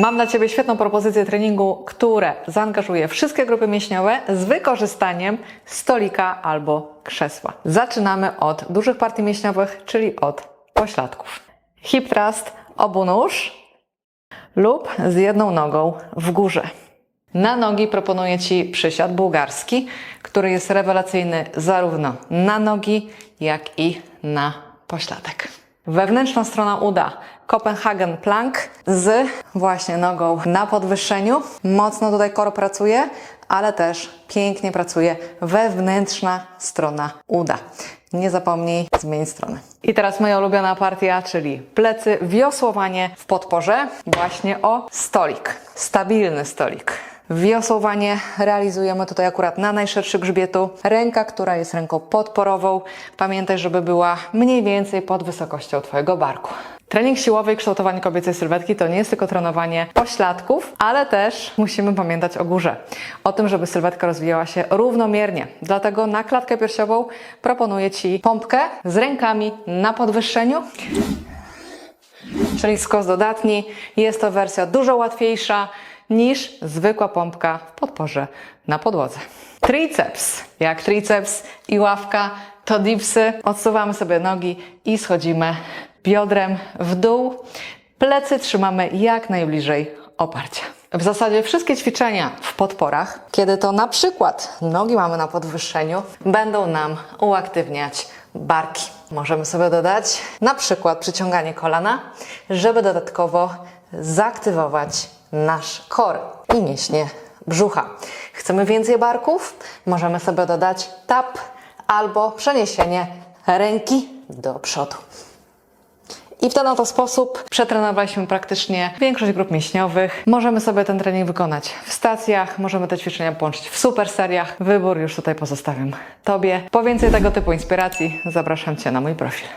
Mam dla Ciebie świetną propozycję treningu, które zaangażuje wszystkie grupy mięśniowe z wykorzystaniem stolika albo krzesła. Zaczynamy od dużych partii mięśniowych, czyli od pośladków. Hip thrust obu nóż lub z jedną nogą w górze. Na nogi proponuję Ci przysiad bułgarski, który jest rewelacyjny zarówno na nogi, jak i na pośladek. Wewnętrzna strona uda Copenhagen Plank z właśnie nogą na podwyższeniu. Mocno tutaj kor pracuje, ale też pięknie pracuje wewnętrzna strona uda. Nie zapomnij, zmień stronę. I teraz moja ulubiona partia, czyli plecy, wiosłowanie w podporze, właśnie o stolik, stabilny stolik. Wiosłowanie realizujemy tutaj akurat na najszerszy grzbietu. Ręka, która jest ręką podporową, pamiętaj, żeby była mniej więcej pod wysokością Twojego barku. Trening siłowy i kształtowanie kobiecej sylwetki to nie jest tylko trenowanie pośladków, ale też musimy pamiętać o górze. O tym, żeby sylwetka rozwijała się równomiernie. Dlatego na klatkę piersiową proponuję Ci pompkę z rękami na podwyższeniu, czyli skos dodatni. Jest to wersja dużo łatwiejsza niż zwykła pompka w podporze na podłodze. Triceps. Jak triceps i ławka to dipsy. Odsuwamy sobie nogi i schodzimy biodrem w dół. Plecy trzymamy jak najbliżej oparcia. W zasadzie wszystkie ćwiczenia w podporach, kiedy to na przykład nogi mamy na podwyższeniu, będą nam uaktywniać barki. Możemy sobie dodać na przykład przyciąganie kolana, żeby dodatkowo zaaktywować nasz kor i mięśnie brzucha. Chcemy więcej barków? Możemy sobie dodać tap albo przeniesienie ręki do przodu. I w ten oto sposób przetrenowaliśmy praktycznie większość grup mięśniowych. Możemy sobie ten trening wykonać w stacjach, możemy te ćwiczenia połączyć w super seriach. Wybór już tutaj pozostawiam Tobie. Po więcej tego typu inspiracji zapraszam Cię na mój profil.